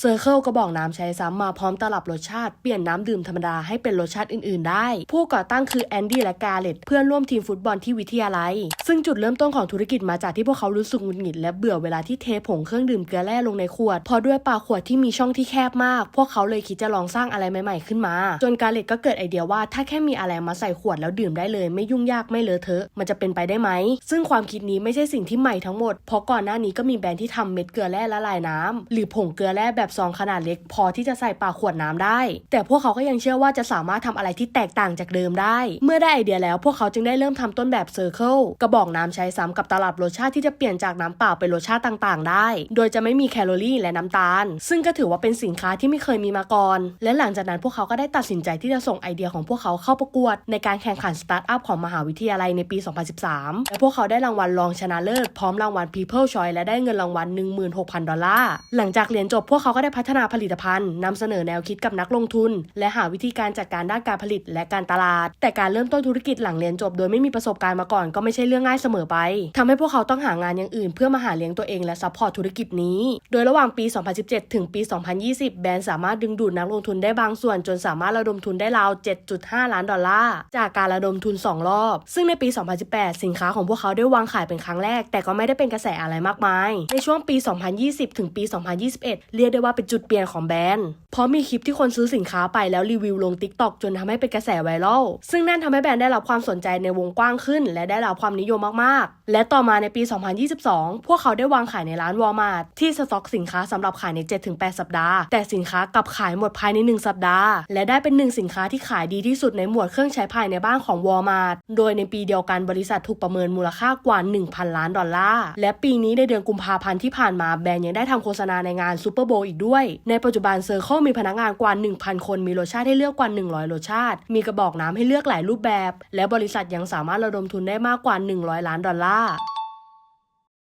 เซอร์เคิลกระบอกน้ำใช้ซ้ำมาพร้อมตลับรสชาติ เปลี่ยนน้ำดื่มธรรมดาให้เป็นรสชาติอื่นๆ ได้ ผู้ก่อตั้งคือแอนดี้และกาเลตเพื่อนร่วมทีมฟุตบอลที่วิทยาลัย ซึ่งจุดเริ่มต้นของธุรกิจมาจากที่พวกเขารู้สึกหงุดหงิดและเบื่อเวลาที่เทผงเครื่องดื่มเกลือแร่ลงในขวดเพราะด้วยปากขวดที่มีช่องที่แคบมาก พวกเขาเลยคิดจะลองสร้างอะไรใหม่ๆขึ้นมา จนกาเลตก็เกิดไอเดียว่าถ้าแค่มีอะไรมาใส่ขวดแล้วดื่มได้เลย ไม่ยุ่งยากไม่เลอะเทอะ มันจะเป็นไปได้ไหม ซึ่งความคิดนี้ไม่ใช่สิ่งที่ใหม่ทั้งหมด เพราะก่อนหน้านี้ก็มีแบรนด์ที่ทำเม็ดเกลือแร่ละลายน้ำหรือผงเกลือแร่แบบซองขนาดเล็ก พอที่จะใส่ปากขวดน้ำได้ แต่พวกเขาก็ยังเชื่อว่าจะสามารถทำอะไรที่แตกต่างจากเดิมได้ เมื่อได้ไอเดียแล้วพวกเขาจึงได้เริ่มทำต้นแบบเซอร์เคิลกระบอกน้ำใช้ซ้ำกับตลับรสชาติที่จะเปลี่ยนจากน้ำเปล่าเป็นรสชาติต่างๆ ได้ โดยจะไม่มีแคลอรี่และน้ำตาล ซึ่งก็ถือว่าเป็นสินค้าที่ไม่เคยมีมาก่อน และหลังจากนั้นพวกเขาก็ได้ตัดสินใจที่จะส่งไอเดียของพวกเขาเข้าประกวด ในการแข่งขันสตาร์ทอัพของมหาวิทยาลัยในปี 2013 และพวกเขาได้รางวัลรองชนะเลิศพร้อมรางวัล People Choice และได้เงินรางวัล16,000 ดอลลาร์ หลังจากเรียนจบพวกเขาก็ได้พัฒนาผลิตภัณฑ์นำเสนอแนวคิดกับนักลงทุน และหาวิธีการจัดการด้านการผลิตและการตลาด แต่การเริ่มต้นธุรกิจหลังเรียนจบ โดยไม่มีประสบการณ์มาก่อนก็ไม่ใช่เรื่องง่ายเสมอไปทำให้พวกเขาต้องหางานอย่างอื่น เพื่อมาหาเลี้ยงตัวเองและซัพพอร์ตธุรกิจนี้ โดยระหว่างปี 2017 ถึงปี 2020 แบรนด์สามารถดึงดูดนักลงทุนได้บางส่วน จนสามารถระดมทุนได้ราว 7.5 ล้านดอลลาร์จากการระดมทุน 2 รอบ ซึ่งในปี 2018 สินค้าของพวกเขาได้วางขายเป็นครั้งแรก แต่ก็ไม่ได้เป็นกระแสอะไรมากมาย ในช่วงปี 2020 ถึงปี 2021 เรียกได้ว่าว่าเป็นจุดเปลี่ยนของแบรนด์ เพราะมีคลิปที่คนซื้อสินค้าไปแล้วรีวิวลง TikTok จนทำให้เป็นกระแสไวรัล ซึ่งนั่นทำให้แบรนด์ได้รับความสนใจในวงกว้างขึ้น และได้รับความนิยมมากๆ และต่อมาในปี 2022 พวกเขาได้วางขายในร้านวอลมาร์ทที่สต็อกสินค้าสำหรับขายใน 7-8 สัปดาห์ แต่สินค้ากลับขายหมดภายใน 1 สัปดาห์ และได้เป็นหนึ่งสินค้าที่ขายดีที่สุดในหมวดเครื่องใช้ภายในบ้านของวอลมาร์ทโดยในปีเดียวกันบริษัทถูกประเมินมูลค่ากว่า 1,000 ล้านดอลลาร์ และปีนี้ในเดือนกุมภาพันธ์ที่ผ่านมาแบรนด์ยังได้ทำโฆษณาในงานซูเปอร์โบอีกด้วย ในปัจจุบันเซอร์เคิลมีพนักงานกว่า 1,000 คน มีรสชาติให้เลือกกว่า 100 รสชาติ มีกระบอกน้ำให้เลือกหลายรูปแบบ และบริษัทยังสามารถระดมทุนได้มากกว่า 100 ล้านดอลลาร์